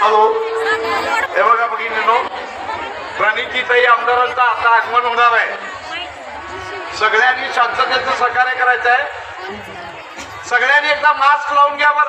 Hello. हे बघा भगिनीनो प्रणितीताई आमदारांचं आता आगमन होणार आहे. सगळ्यांनी शांततेचं सहकार्य करायचं आहे सगळ्यांनी एकदा मास्क लावून घ्या बर.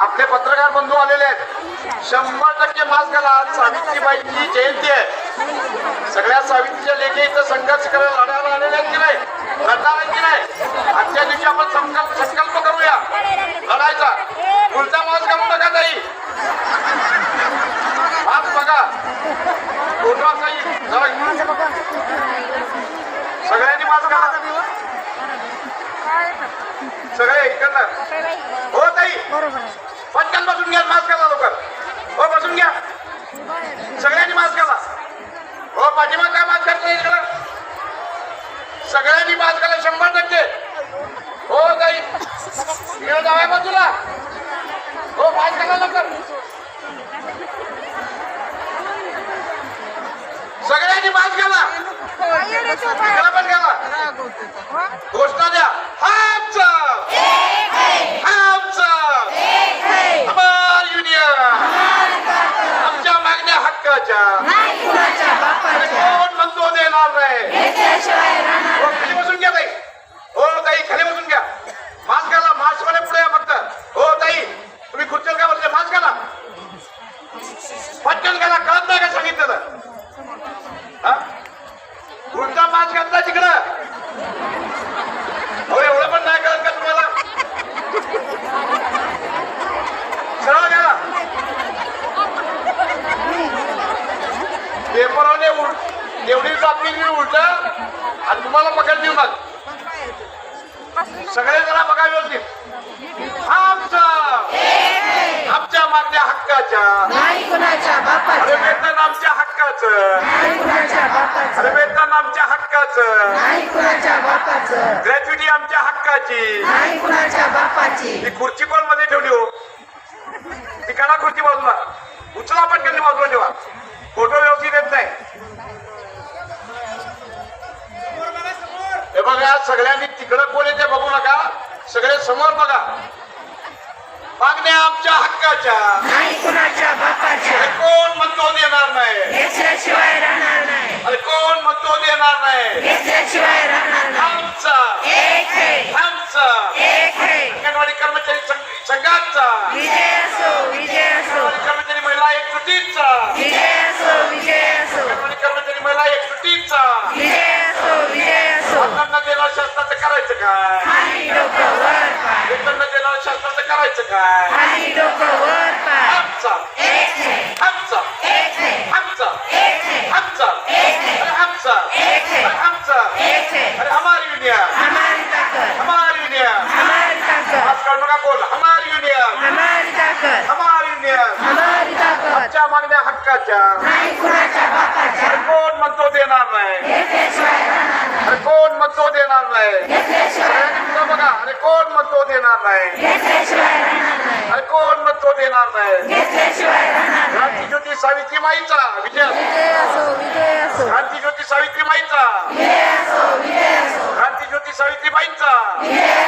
आपले पत्रकार बंधू आलेले आहेत. शंभर टक्के मास्क घाला. आज सावित्रीबाईंची जयंती आहे. सगळ्या सावित्रीच्या लेखी इथं संघर्ष करायला लढायला आलेले आहेत की नाही? लढणार आहेत की नाही? आजच्या दिवशी आपण संकल्प संकल्प करूया. लढायचा. पुढचा मास्क घालू नका ताई आज बघा. फोटो ताई सगळ्यांनी मास्क घाला सगळे इकडनं हो ताई. बरोबर बसून घ्या मास्क घाला लवकर हो बसून घ्या सगळ्यांनी मास्क घाला हो पाठीमाग काय मास्क घातलं इकडं सगळ्यांनी मास्क घाला शंभर टक्के हो ताई इकडे जाऊया बाजूला हो मास्क घाला लवकर सगळ्यांनी मास्क घाला इकडे पण घाला घोषणा द्या. हामचा हामचा हमार युनियन आमच्या मागण्या हक्काच्या अरे कोण म्हणतो देणार नाही हो खाली बसून घ्या ताई हो ताई खाली बसून घ्या मास्क घाला मास्कमध्ये पुढे या फक्त हो ताई तुम्ही खुर्चीवर का बसले मास्क घाला पटकन घाला कळत नाही का सांगितलं हा मास्क घातला तिकडं हो एवढं पण नाही कळत का तुम्हाला? सरळ घ्या. एवढी बातमी उलट आणि तुम्हाला पकड देऊ नका सगळे जरा बघा व्यवस्थित. आमचा आमच्या मागण्या हक्काच्या. वेतन आमच्या हक्काचं. वेतन आमच्या हक्काचं नाही कुणाच्या बापाचं. ग्रॅच्युटी आमच्या हक्काची. नाही कुणाच्या बापाची. ती खुर्ची पण मध्ये ठेवली हो? ती काढा खुर्ची बाजूला. उचला पटकन बाजूला ठेवा. फोटो व्यवस्थित येत नाही. हे बघा सगळ्यांनी तिकडं कोण येते बघू नका. सगळे समोर बघा. मागण्या आमच्या हक्काच्या. नाही कुणाच्या बापाच्या. अरे कोण म्हणतो देणार नाही? घेतल्याशिवाय राहणार नाही. अरे कोण म्हणतो देणार नाही? घेतल्याशिवाय राहणार नाही. आमचा. एक है. आमचा. एक है. अंगणवाडी कर्मचारी संघ- संघाचा. विजय असो विजय असो अंगणवाडी कर्मचारी महिला एकजुटीचा विजय असो विजय असो वेतन देणार शासनाचं करायचं काय खाली डोकं वर पाय वेतन देणार शासनाचं काय खाली डोकं वर पाय आमचा एक है आमचा एक है आमचा एक है आमचा एक है अरे आमचा एक है अरे आमचा एक है अरे हमारी युनियन हमारी ताकत हमारी युनियन हमारी ताकत आज काढू नका बोल हमारी युनियन हमारी ताकत हमारी युनियन हमारी ताकत आमच्या मागण्या हक्काच्या नाही कुणाच्या बापाच्या अरे कोण म्हणतो देणार नाही घेतल्याशिवाय अरे कोण म्हणतो देणार नाही घेतल्याशिवाय बघा अरे कोण म्हणतो देणार नाही घेतल्याशिवाय राहणार नाही अरे कोण म्हणतो देणार नाही. घेतल्याशिवाय राहणार नाही. क्रांती ज्योती सावित्री माईचा विजय असो विजय असो. क्रांती ज्योती सावित्री माईचा विजय असो. विजय